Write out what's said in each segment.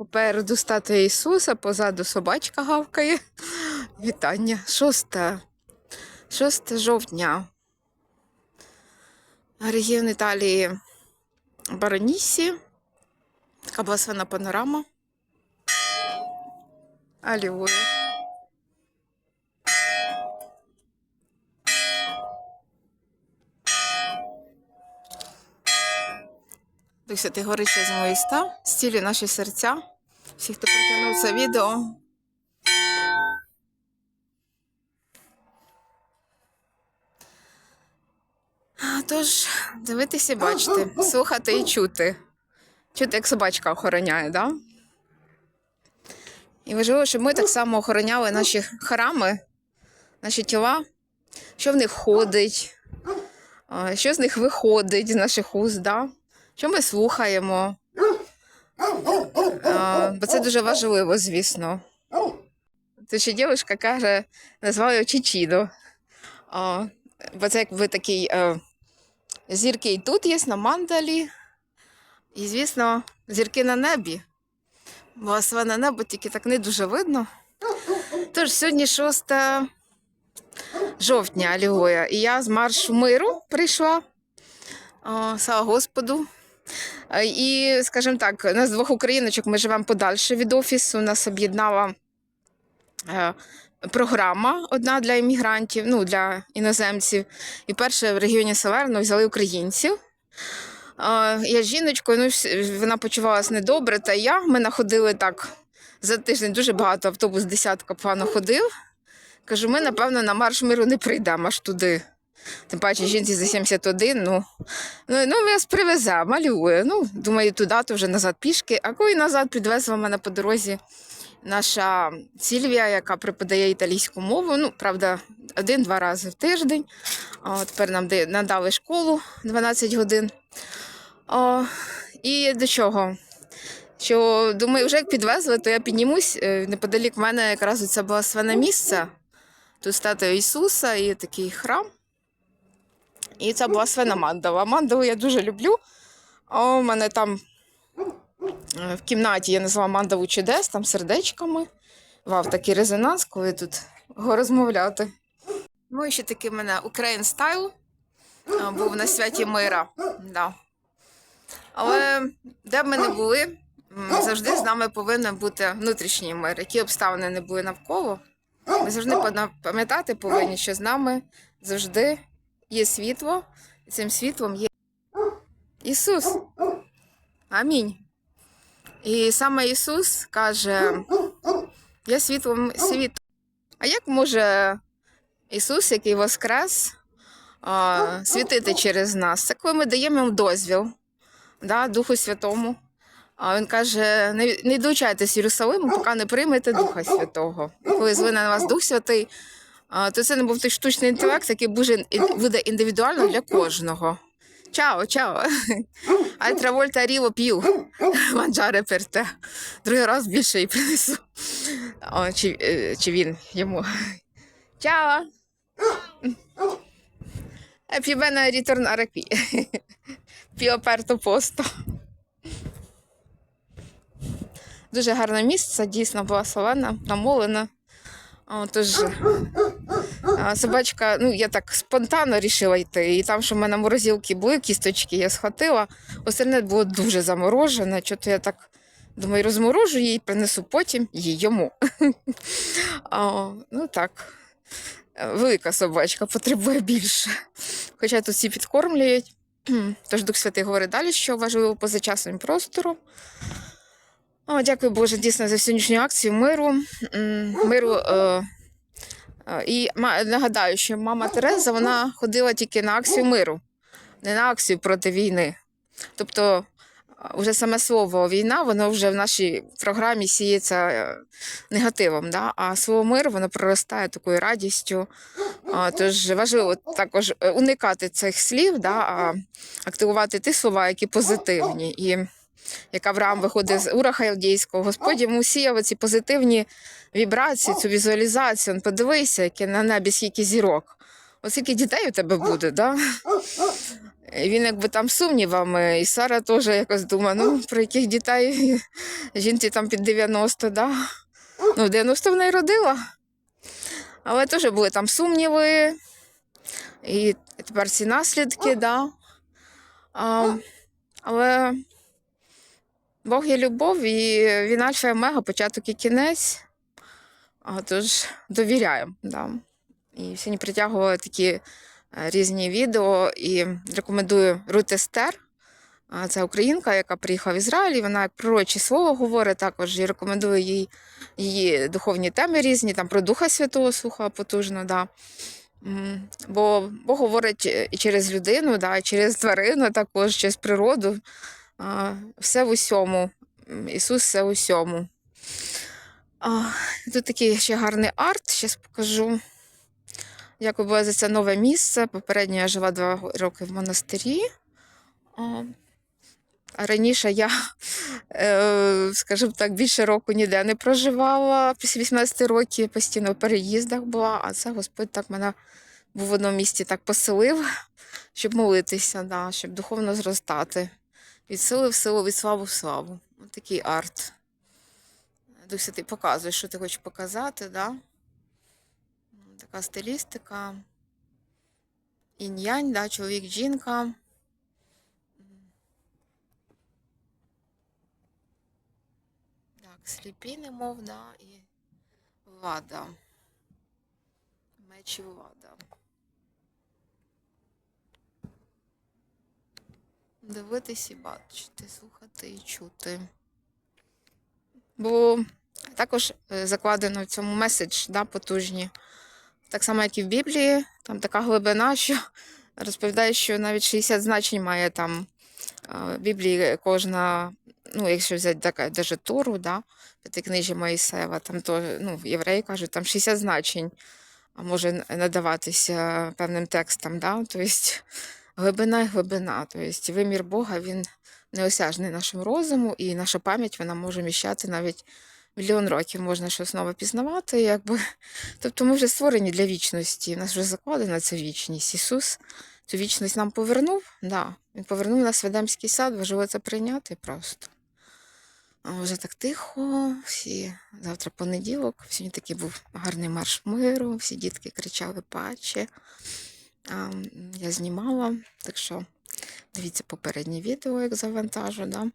Попереду статуя Ісуса, позаду собачка гавкає. Вітання. 6. 6 жовтня. Регіон Італії Баронісі. Така благословена панорама. Алілуя. Дух Святий горить з мої ста, зцілює наші серця. Всі, хто притягнув це відео. Тож, дивитися, і бачити, слухати і чути. Чути, як собачка охороняє, да? І важливо, щоб ми так само охороняли наші храми, наші тіла, що в них входить, а, що з них виходить з наших уст, да? Що ми слухаємо. А, бо це дуже важливо, звісно. Це ще дівчинка каже, назвала його Чичідо. А, бо це якби такий е, зірки і тут є, на мандалі. І, звісно, зірки на небі. Бо на небо тільки так не дуже видно. Тож сьогодні 6 жовтня, Алілуя. І я з маршу миру прийшла. О, слава Господу. Е, І, скажімо так, нас двох україночок ми живемо подальше від офісу. Нас об'єднала е, програма одна для іммігрантів, ну, для іноземців. І перше в регіоні Саверно взяли українців. Е, Я жіночкою, ну, вона почувалася недобре, та я. Ми находили так за тиждень дуже багато автобус десятка погано ходив. Кажу, ми, напевно, на марш миру не прийдемо аж туди. Тим паче жінці за 71, ну, ну, ну ми вас привеземо, малює. Ну, думаю, туди, то вже назад пішки. А коли назад підвезла мене по дорозі наша Сільвія, яка преподає італійську мову. Ну, правда, один-два рази в тиждень. О, тепер нам надали школу 12 годин. О, і до чого? Що думаю, вже як підвезли, то я піднімусь. Е, Неподалік мене якраз це було свине місце. Тут статуя Ісуса і такий храм. І це була свина мандала. Мандалу я дуже люблю. А у мене там е, в кімнаті я назвала мандалу чудес, там сердечками. Вав такий резонанс, коли тут го розмовляти. Ну, і ще такий в мене Style а, був на святі мира. Да. Але де б ми не були, завжди з нами повинен бути внутрішній мир. Які обставини не були навколо. Ми завжди пам'ятати повинні, що з нами завжди є світло, і цим світлом є Ісус. Амінь. І саме Ісус каже: Я світлом світу. А як може Ісус, який воскрес, світити через нас? Це коли ми даємо йому дозвіл, да, Духу Святому. А він каже: не, не долучайтесь Єрусалиму, поки не приймете Духа Святого. І коли звине на вас Дух Святий, то це не був той штучний інтелект, який буде, буде індивідуально для кожного. Чао, чао. Альтра вольта ріво п'ю. Манджаре перте. Другий раз більше і принесу. О, чи, е, чи він йому. Чао. Più bene ritornare qui. Più. Дуже гарне місце, дійсно благословенна, намолена. О, тож, а, собачка, ну я так спонтанно вирішила йти. І там, що в мене морозилки були, кісточки я схватила. Остальне було дуже заморожене. Чого-то я так думаю, розморожу її, принесу потім її йому. О, ну так. Велика собачка потребує більше. Хоча тут всі підкормлюють. Тож Дух Святий говорить далі, що важливо поза часом і простором. О, дякую Боже, дійсно за сьогоднішню акцію миру. Миру. Е, і нагадаю, що мама Тереза вона ходила тільки на акцію миру, не на акцію проти війни. Тобто, е, вже саме слово війна, воно вже в нашій програмі сіється е, негативом. Да? А слово мир воно проростає такою радістю. Тож важливо також е, уникати цих слів, да? а активувати ті слова, які позитивні. І як Авраам виходить з Ура Халдійського, Господь йому сіяв ці позитивні вібрації, цю візуалізацію. Он подивися, яке на небі скільки зірок. Ось скільки дітей у тебе буде, да? він якби там сумнівами, і Сара теж якось думає, ну, про яких дітей жінці там під 90, да? Ну, 90 в неї родила. Але теж були там сумніви, і тепер ці наслідки, да. А, але Бог є любов, і він альфа і омега, початок і кінець. А, тож довіряємо. Да. І сьогодні притягували такі е, різні відео і рекомендую Рут Естер. Це українка, яка приїхала в Ізраїль, і вона як пророче слово говорить також і рекомендую їй її духовні теми різні, там про Духа Святого слухала потужно. Да. Бо Бог говорить е, і через людину, да, і через тварину, також через природу. Все в усьому. Ісус все в усьому. Тут такий ще гарний арт, зараз покажу. Як за це нове місце. Попередньо я жила два роки в монастирі. А а раніше я, е, скажімо так, більше року ніде не проживала. Після 18 років постійно в переїздах була, а це Господь так мене був в одному місці так поселив, щоб молитися, да, щоб духовно зростати. Від сили в силу, від славу в славу. Ось такий арт. Дух Святий показує, що ти хочеш показати, да? така стилістика. Інь-янь, да, чоловік, жінка. Так, сліпі немов, да, і вада. Меч і влада. Дивитись і бачити, слухати і чути. Бо також е, закладено в цьому меседж да, потужні. Так само, як і в Біблії, там така глибина, що розповідає, що навіть 60 значень має там е, в Біблії кожна, ну, якщо взяти така даже Тору, да, п'ятикнижі Моїсеєва, там то, ну, євреї кажуть, там 60 значень може надаватися певним текстам. Да? Тобто глибина і глибина. Тобто вимір Бога він неосяжний нашим розуму, і наша пам'ять вона може міщати навіть мільйон років можна щось нове пізнавати. Якби. Тобто ми вже створені для вічності. У нас вже закладена ця вічність. Ісус цю вічність нам повернув. Да. Він повернув нас в Едемський сад, важливо це прийняти просто. А вже так тихо, всі завтра понеділок. Сьогодні такий був гарний марш миру, всі дітки кричали паче. Я знімала, так що дивіться попереднє відео, як завантажу. Да?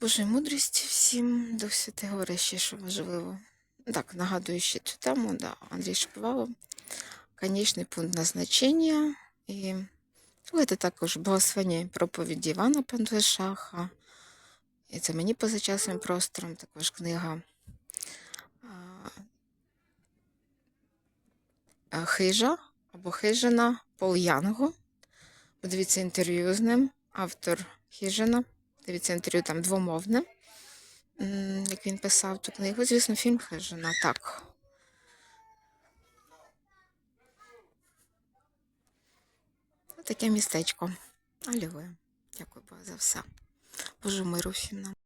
Боже мудрості всім, до Святий говорить ще, що важливо. Так, нагадую ще цю тему, да, Андрій Шаповалов. Конечний пункт назначення. І слухайте також благословення проповіді Івана Пандвешаха. І це мені поза часом простором також книга Хижа або Хижина Пол Янго. Подивіться інтерв'ю з ним, автор Хижина. Дивіться інтерв'ю там двомовне, як він писав ту книгу. Звісно, фільм Хижина. Так. Таке містечко. Алілуя. Дякую за все. Боже миру всім нам.